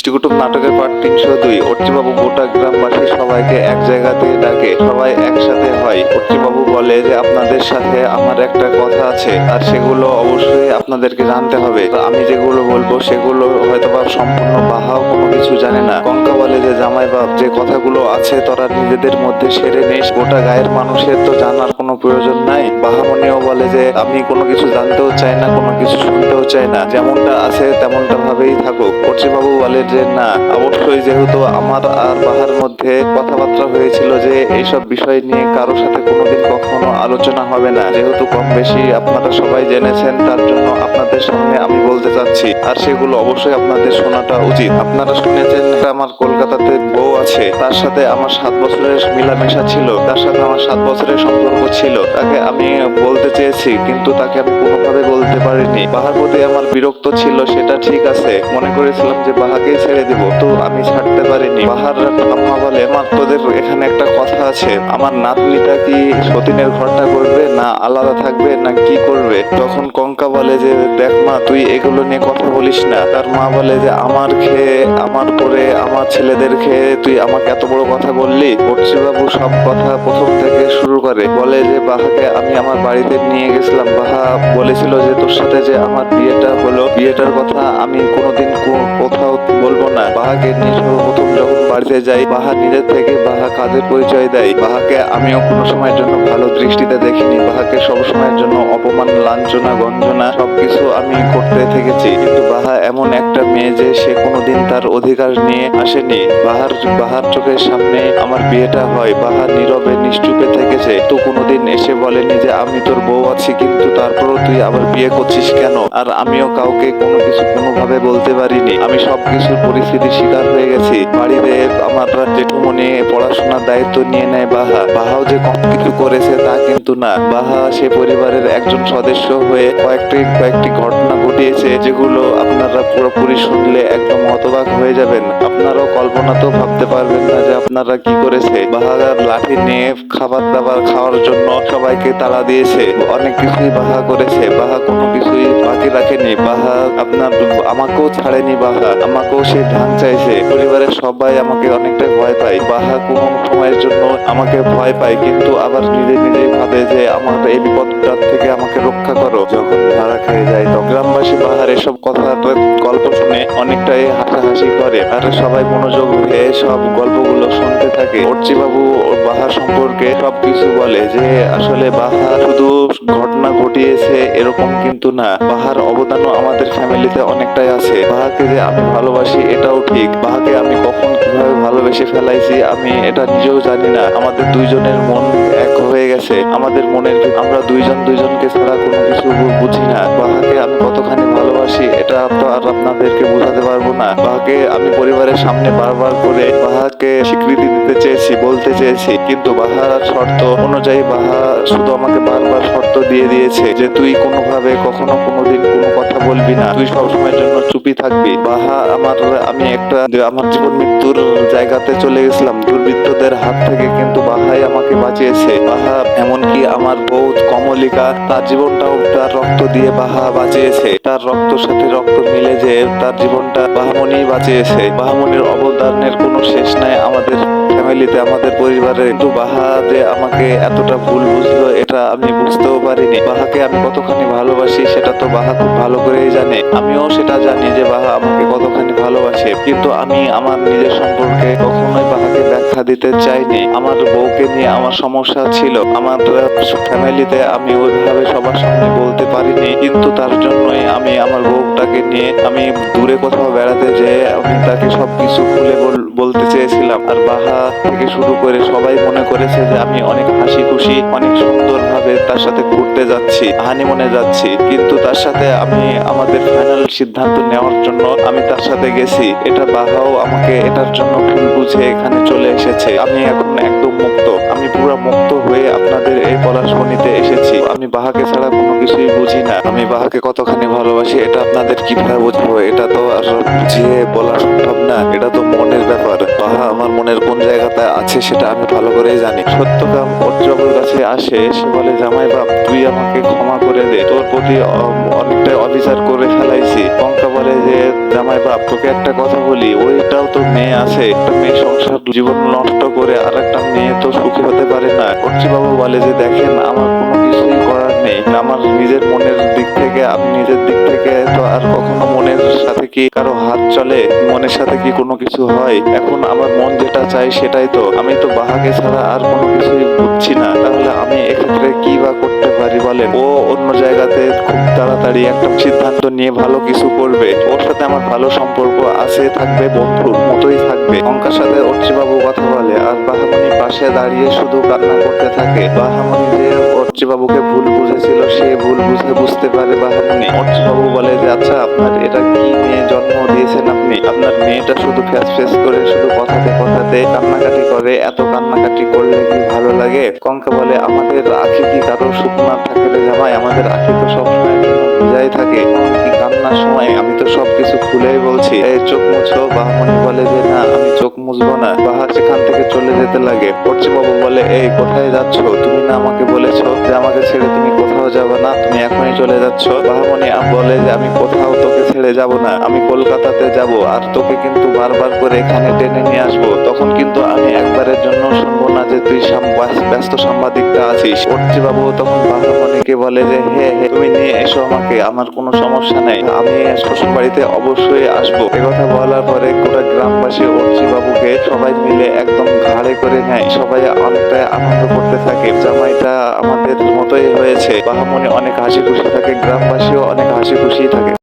মিষ্টিকুটুম নাটকের পার্ট তিনশো দুই। অর্চিবাবু গোটা গ্রামবাসী সবাইকে এক জায়গাতে ডাকে। সবাই একসাথে হয়। অর্চিবাবু বলে যে, আপনাদের সাথে আমার একটা কথা আছে, আর সেগুলো অবশ্যই আপনাদেরকে জানতে হবে। আমি যেগুলো বলব, সেগুলো হয়তো বা সম্পূর্ণ বাহাও কোনো কিছু জানে না। বলে যে জামাই বাপ যে কথাগুলো আছে তোরা নিজেদের মধ্যে সেরে নিস। গোটা গায়ের মানুষের তো জানার কোনো প্রয়োজন নাই। বাহামণিও বলে যে, আমি কোনো কিছু জানতেও চাই না, কোনো কিছু শুনতেও চাই না। যেমনটা আছে তেমনটা ভাবেই থাকুক। বাবু বলে যে, না, অবশ্যই যেহেতু আমার আর বাহার মধ্যে কথাবার্তা হয়েছিল যে, এইসব বিষয় নিয়ে কারোর সাথে কোনোদিন কখনো আলোচনা হবে না। যেহেতু কম বেশি আপনারা সবাই জেনেছেন, তার জন্য আপনাদের সামনে আমি বলতে চাচ্ছি। আর সেগুলো অবশ্যই আপনাদের শোনাটা উচিত। আপনারা শুনেছেন আমার আমার কলকাতাতে বউ আছে, তার সাথে আমার সাত বছরের মিলামেশা ছিল, তার সাথে আমার সাত বছরের সম্পর্ক ছিল। তাকে আমি বলতে চেয়েছি, কিন্তু তাকে আমি কোনোভাবে বলতে পারিনি। বাহার প্রতি আমার বিরক্ত ছিল, সেটা ঠিক আছে। মনে করেছিলাম যে বাহাকেই ছেড়ে দিব, তো আমি ছাড়তে পারিনি। বাহার আম্মা বলে তোদের এখানে একটা কথা আছে, আমার নাতনিটা কি সতীনের ঘরটা করবে, না আলাদা থাকবে, না কি করবে? তখন কঙ্কা বলে যে, দেখ মা, তুই এগুলো নিয়ে কথা বলিস না। তার মা বলে যে, আমার খেয়ে, আমার পরে আমার ছেলেদের খেয়ে তুই আমাকে এত বড় কথা বললি? বাবু সব কথা প্রথম থেকে শুরু করে। বলে যে, বাহাকে আমি আমার বাড়িতে নিয়ে গেছিলাম। বাহা বলেছিল যে, তোর সাথে যে আমার বিয়েটা হলো, বিয়েটার কথা আমি কোনোদিন কোথাও বলব না। বাহাকে সর্বপ্রথম যখন বাড়িতে যাই বাহা নিজের থেকে বাহা কাজের পরিচয় দেয়? বাহাকে আমিও কোনো সময়ের জন্য ভালো দৃষ্টিতে দেখিনি। বাহাকে সব সময়ের জন্য অপমান, লাঞ্ছনা, গঞ্জনা, সবকিছু আমি করতে থেকেছি। কিন্তু বাহা এমন একটা মেয়ে যে সে কোনোদিন তার অধিকার নিয়ে আসেনি। বাহার বাহার চোখের সামনে আমার বিয়েটা হয়। বাহা নীরবে নিশ্চুপে থেকেছে। তো কোনোদিন এসে বলেনি যে আমি তোর বউ আছি, কিন্তু তারপরও তুই আবার বিয়ে করছিস কেন? আর আমিও কাউকে কোনো কিছু কোনোভাবে বলতে পারিনি। আমি সব কিছুর পরিস্থিতির শিকার হয়ে গেছি। বাড়িতে আমার জেঠুমনি পড়াশোনার দায়িত্ব নিয়ে নেয় বাহা। বাহাও যে কম কিছু করেছে তা কিন্তু না। বাহা সে পরিবারের একজন সদস্য হয়ে কয়েকটি কয়েকটি ঘটনা ঘটিয়েছে যেগুলো আপনারা পুরোপুরি শুনলে একদম হতবাক হয়ে যাবেন। আপনারাও কল্পনাতেও ভাবতে পারবেন না যে আপনারা কি করেছে। বাহার লাঠি নিয়ে খাবার দাবার খাওয়ার জন্য সবাইকে তাড়া দিয়েছে। অনেক কিছুই বাহা করেছে। বাহা কোনো কিছুই বাকি রাখেনি। বাহা আপনার আমাকেও ছাড়েনি বাহা আমাকেও সে ধান চাইছে। পরিবারের সবাই আমাকে অনেকটা ভয় পায়। বাহা কোনো সময়ের জন্য আমাকে ভয় পায়। কিন্তু আবার নিজে নিজেই ভাবে যে আমার এই বিপদটার থেকে আমাকে রক্ষা করো। যখন ভাড়া খেয়ে যায়, তখন গ্রামবাসী বাহার এসব কথা গল্প শুনে অনেকটাই হাসাহাসি করে। আর সবাই মনোযোগ হয়ে সব গল্পগুলো শুনতে থাকে। অর্চি বাবু বাহা সম্পর্কে সবকিছু বলে যে, আসলে বাহা শুধু ঘটনা ঘটিয়েছে এরকম কিন্তু না। বাহার অবদানও আমাদের ফ্যামিলিতে অনেকটাই আছে। বাহাকে যে আমি ভালোবাসি এটাও ঠিক। বাহাকে আমি কখন কীভাবে ভালোবেসে ফেলাইছি আমি এটা নিজেও জানি না। আমাদের দুইজনের মন এক হয়ে গেছে। আমাদের মনের আমরা দুইজন দুইজনকে ছাড়া কোনো কিছু বুঝি না। বাহাকে আমি কতখানি ভালোবাসি, এটা তো আর আপনাদেরকে বোঝাতে পারব না। বাহাকে আমি পরিবারের সামনে বারবার করে বাহাকে স্বীকৃতি দিতে চেয়েছি, বলতে চেয়েছি। কিন্তু বাহার শর্ত অনুযায়ী বাহা শুধু আমাকে বারবার শর্ত দিয়ে দিয়েছে যে তুই কোনোভাবে কখনো কোনোদিন কোনো কথা বলবি না। তুই সবসময়ের জন্য চুপি থাকবি। বাহা আমার, আমি একটা আমার জীবন মৃত্যুর জায়গাতে চলে গেছিলাম। দুর্বৃত্তদের হাত থেকে বাঁচিয়েছে বাহা এমনকি আমার বউ কমলিকা তার জীবনটাও তার রক্ত দিয়ে বাহা বাঁচিয়েছে তার রক্তর সাথে রক্ত মিলে যে তার জীবনটা বাহামণি বাঁচিয়েছে বাহামণির অবদানের কোনো শেষ নাই আমাদের ফ্যামিলিতে, আমাদের পরিবারে। কিন্তু বাহা যে আমাকে এতটা ভুল বুঝলো, এটা আমি বুঝতেও পারিনি। বাহাকে আমি কতখানি ভালোবাসি, সেটা তো বাহা খুব ভালো করেই জানে। আমিও সেটা জানি যে বাহা আমাকে কতখানি কিন্তু আমি আমার নিজের সম্পর্কে কখনোই বাহাকে ব্যাখ্যা দিতে চাইনি। আমার বউকে নিয়ে আমার সমস্যা ছিল। আমার ফ্যামিলিতে আমি ওইভাবে সবার সামনে বলতে পারিনি, কিন্তু তার জন্যই আমি আমার বউটাকে নিয়ে আমি দূরে কোথাও বেড়াতে যেয়ে আমি তাকে সবকিছু খুলে বল- বলতে চেয়েছিলাম আর বাহা থেকে শুরু করে সবাই মনে করেছে যে আমি অনেক হাসি খুশি, অনেক সুন্দরভাবে তার সাথে ঘুরতে যাচ্ছি হানিমুনে যাচ্ছি। কিন্তু তার সাথে আমি আমাদের ফাইনাল সিদ্ধান্ত নেওয়ার জন্য আমি তার সাথে গেছি। এটা বাহাও আমাকে এটার জন্য ভুল বুঝে এখানে চলে এসেছে। আমি এখন একদম মুক্ত। আমি পুরো মুক্ত হয়ে আপনাদের এই পলাশমণিতে এসেছি। আমি বাহাকে ছাড়া কোনো কিছুই বুঝি না। আমি বাহাকে কতখানি ভালোবাসি, এটা আপনাদের কীভাবে বুঝব? এটা তো আর বুঝিয়ে বলা সম্ভব না। এটা তো মনের ব্যাপার। বাহা, আমার মনের কোন জায়গাতে আছে সেটা আমি ভালো করেই জানি। সত্যকাম অর্চবাবুর কাছে আসে, সে বলে, জামাই বাপ, তুই আমাকে ক্ষমা করে দে। তোর প্রতি অনেকটাই অবিচার করে ফেলাইছি। কঙ্কা বলে যে, জামাই বাপ, তোকে একটা কথা বলি, ওইটাও তো মেয়ে আছে। একটা মেয়ে সংসার, জীবন নষ্ট করে আর একটা সুখী হতে পারে না। বাবু বলে যে, দেখেন, আমার কোনো কিছুই করার নেই। আমার নিজের মনের দিক থেকে, আমি নিজের দিক থেকে তো আর কখনো মনের সাথে কি কারও হাত চলে? মনের সাথে কি কোনো কিছু হয়? এখন আমার মন যেটা চাই সেটাই তো। আমি তো বাহাকে ছাড়া আর কোনো কিছুই বুঝছি না। তাহলে আমি এক্ষেত্রে কি বা করতে পারি বলেন? ও অন্য জায়গাতে খুব তাড়াতাড়ি একটা সিদ্ধান্ত নিয়ে ভালো কিছু করবে। ওর সাথে আমার ভালো সম্পর্ক আছে, থাকবে, বন্ধুর মতোই থাকবে। অঙ্কার সাথে বাবু কথা বলে, আর বাহামণি পাশে দাঁড়িয়ে শুধু কান্না করতে থাকে। বাহামনিদের বাবুকে ভুল বুঝেছিল সে ভুল বুঝে বুঝতে পারে বাহামণি বাবু বলে যে আচ্ছা আপনার এটা কি মেয়ে জন্ম দিয়েছেন আপনি? আপনার মেয়েটা শুধু ফ্যাস ফ্যাস করে শুধু কথাতে কথাতে কান্নাকাটি করে এত কান্নাকাটি করলে কি ভালো লাগে? কঙ্কা বলে আমাদের আখি কি কারও সুখ না থাকে রে জামাই? আমাদের আখি তো সবসময় যাই থাকে। কান্নার সময়? আমি তো সবকিছু খুলেই বলছি। এই চোখ মুছো। বাহামণি বলে যে না আমি চোখ মুছবো না। বাহা সেখান থেকে চলে যেতে লাগে। বাবু বলে এই কোথায় যাচ্ছ? তুমি আমাকে বলেছ যে আমাকে ছেড়ে তুমি কোথাও যাবে না, তুমি এখনই চলে যাচ্ছ। বাহামণি বলে যে, আমি কোথাও তোকে ছেড়ে যাব না, আমি কলকাতাতে যাব আর তোকে কিন্তু বারবার করে এখানে টেনে নিয়ে আসব। তখন কিন্তু আমি একবারের জন্য শুনব না যে তুই ব্যস্ত- সাংবাদিকটা আছিস। বাবু তখন বাহামণিকে বলে যে, হে হে, তুমি নিয়ে এসো আমাকে, আমার কোনো সমস্যা নেই। আমি শ্বশুর বাড়িতে অবশ্যই আসব। এ কথা বলার পরে গোটা গ্রামবাসী অর্চি বাবুকে সবাই মিলে একদম ঘাড়ে করে নেয়। সবাই অনেকটা আনন্দ করতে থাকে। জামাইটা আমাদের মতোই হয়েছে। বাহামনি অনেক হাসি খুশি থাকে, গ্রামবাসীও অনেক হাসি খুশি থাকে।